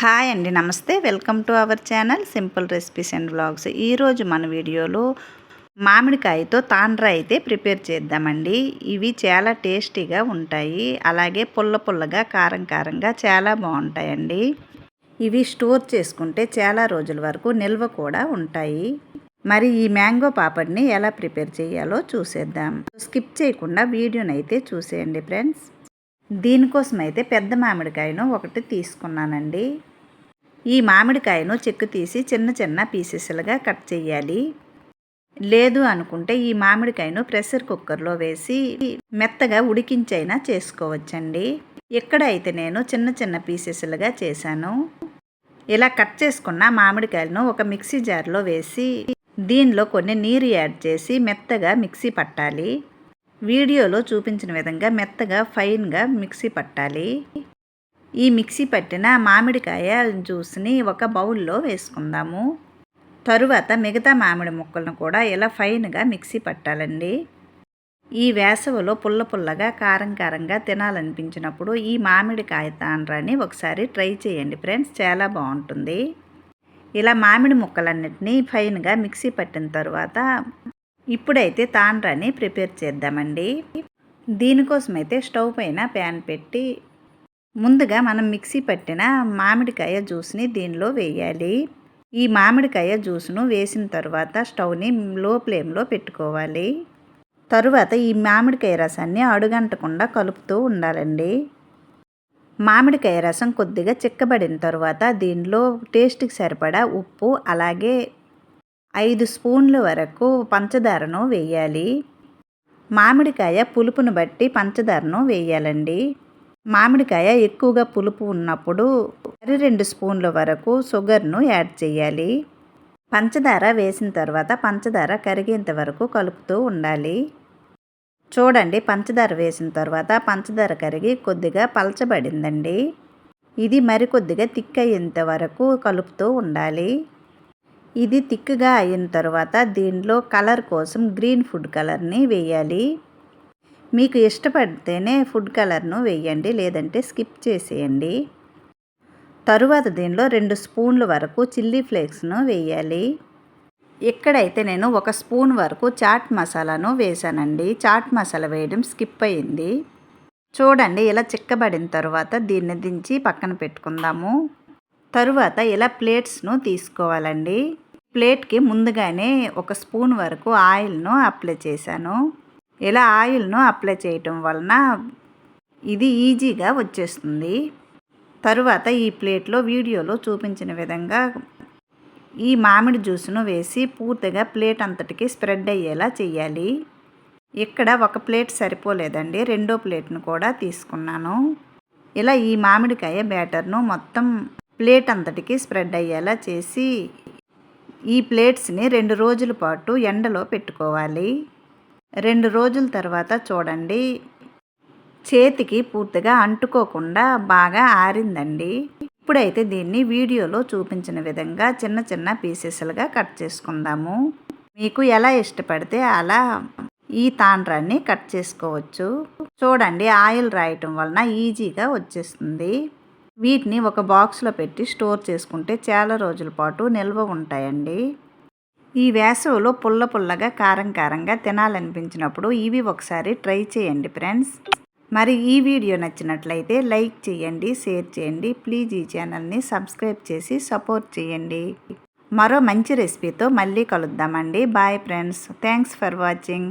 Hi అండి నమస్తే. Welcome to our channel simple recipes and vlogs. ఈరోజు మన వీడియోలో మామిడికాయతో తాండ్ర అయితే ప్రిపేర్ చేద్దామండి. ఇవి చాలా టేస్టీగా ఉంటాయి. అలాగే పుల్ల పుల్లగా కారం కారంగా చాలా బాగుంటాయండి. ఇవి స్టోర్ చేసుకుంటే చాలా రోజుల వరకు నిల్వ కూడా ఉంటాయి. మరి ఈ మ్యాంగో పాపడ్ని ఎలా ప్రిపేర్ చేయాలో చూసేద్దాం. స్కిప్ చేయకుండా వీడియోని అయితే చూసేయండి ఫ్రెండ్స్. దీనికోసం అయితే పెద్ద మామిడికాయను ఒకటి తీసుకున్నానండి. ఈ మామిడికాయను చెక్కు తీసి చిన్న చిన్న పీసెస్లుగా కట్ చేయాలి లేదు అనుకుంటే ఈ మామిడికాయను ప్రెషర్ కుక్కర్లో వేసి మెత్తగా ఉడికించైనా చేసుకోవచ్చండి. ఎక్కడైతే నేను చిన్న చిన్న పీసెస్లుగా చేశాను ఇలా కట్ చేసుకున్న మామిడికాయలను ఒక మిక్సీ జార్లో వేసి దీనిలో కొన్ని నీరు యాడ్ చేసి మెత్తగా మిక్సీ పట్టాలి. వీడియోలో చూపించిన విధంగా మెత్తగా ఫైన్గా మిక్సీ పట్టాలి. ఈ మిక్సీ పట్టిన మామిడికాయ జ్యూస్ని ఒక బౌల్లో వేసుకుందాము. తరువాత మిగతా మామిడి ముక్కలను కూడా ఇలా ఫైన్గా మిక్సీ పట్టాలండి. ఈ వేసవిలో పుల్ల పుల్లగా కారం కారంగా తినాలనిపించినప్పుడు ఈ మామిడికాయ తాండ్రాని ఒకసారి ట్రై చేయండి ఫ్రెండ్స్ చాలా బాగుంటుంది. ఇలా మామిడి ముక్కలన్నిటినీ ఫైన్గా మిక్సీ పట్టిన తర్వాత ఇప్పుడైతే తాండ్రాని ప్రిపేర్ చేద్దామండి. దీనికోసం అయితే స్టవ్ పైన ప్యాన్ పెట్టి ముందుగా మనం మిక్సీ పట్టిన మామిడికాయ జ్యూస్ని దీనిలో వేయాలి. ఈ మామిడికాయ జ్యూస్ను వేసిన తర్వాత స్టవ్ని లో ఫ్లేమ్లో పెట్టుకోవాలి. తరువాత ఈ మామిడికాయ రసాన్ని అడుగంటకుండా కలుపుతూ ఉండాలండి. మామిడికాయ రసం కొద్దిగా చిక్కబడిన తర్వాత దీనిలో టేస్ట్కి సరిపడా ఉప్పు అలాగే ఐదు స్పూన్ల వరకు పంచదారను వేయాలి. మామిడికాయ పులుపును బట్టి పంచదారను వేయాలండి. మామిడికాయ ఎక్కువగా పులుపు ఉన్నప్పుడు మరి రెండు స్పూన్ల వరకు షుగర్ను యాడ్ చేయాలి. పంచదార వేసిన తర్వాత పంచదార కరిగేంత వరకు కలుపుతూ ఉండాలి. చూడండి పంచదార వేసిన తర్వాత పంచదార కరిగి కొద్దిగా పలచబడిందండి. ఇది మరికొద్దిగా థిక్ అయ్యేంత వరకు కలుపుతూ ఉండాలి. ఇది థిక్గా అయిన తర్వాత దీనిలో కలర్ కోసం గ్రీన్ ఫుడ్ కలర్ని వేయాలి. మీకు ఇష్టపడితేనే ఫుడ్ కలర్ను వేయండి లేదంటే స్కిప్ చేసేయండి. తరువాత దీనిలో రెండు స్పూన్ల వరకు చిల్లీ ఫ్లేక్స్ను వేయాలి. ఇక్కడైతే నేను ఒక స్పూన్ వరకు చాట్ మసాలాను వేసానండి చాట్ మసాలా వేయడం స్కిప్ అయింది. చూడండి ఇలా చిక్కబడిన తర్వాత దీన్ని దించి పక్కన పెట్టుకుందాము. తరువాత ఇలా ప్లేట్స్ను తీసుకోవాలండి. ప్లేట్కి ముందుగానే ఒక స్పూన్ వరకు ఆయిల్ను అప్లై చేశాను. ఇలా ఆయిల్ను అప్లై చేయటం వలన ఇది ఈజీగా వచ్చేస్తుంది. తరువాత ఈ ప్లేట్లో వీడియోలో చూపించిన విధంగా ఈ మామిడి జ్యూస్ను వేసి పూర్తిగా ప్లేట్ అంతటికి స్ప్రెడ్ అయ్యేలా చేయాలి ఇక్కడ ఒక ప్లేట్ సరిపోలేదండి. రెండో ప్లేట్ను కూడా తీసుకున్నాను. ఇలా ఈ మామిడికాయ బ్యాటర్ను మొత్తం ప్లేట్ అంతటికి స్ప్రెడ్ అయ్యేలా చేసి ఈ ప్లేట్స్ని రెండు రోజుల పాటు ఎండలో పెట్టుకోవాలి. రెండు రోజుల తర్వాత చూడండి. చేతికి పూర్తిగా అంటుకోకుండా బాగా ఆరిందండి. ఇప్పుడైతే దీన్ని వీడియోలో చూపించిన విధంగా చిన్న చిన్న పీసెస్లుగా కట్ చేసుకుందాము. మీకు ఎలా ఇష్టపడితే అలా ఈ తాండ్రాన్ని కట్ చేసుకోవచ్చు. చూడండి ఆయిల్ రాయటం వలన ఈజీగా వచ్చేస్తుంది. వీటిని ఒక బాక్స్లో పెట్టి స్టోర్ చేసుకుంటే చాలా రోజుల పాటు నిల్వ ఉంటాయండి. ఈ వేసవిలో పుల్ల పుల్లగా కారం కారంగా తినాలనిపించినప్పుడు ఇవి ఒకసారి ట్రై చేయండి ఫ్రెండ్స్. మరి ఈ వీడియో నచ్చినట్లయితే లైక్ చేయండి షేర్ చేయండి ప్లీజ్ ఈ ఛానల్ని సబ్స్క్రైబ్ చేసి సపోర్ట్ చేయండి. మరో మంచి రెసిపీతో మళ్ళీ కలుద్దామండి. Bye friends. Thanks for watching.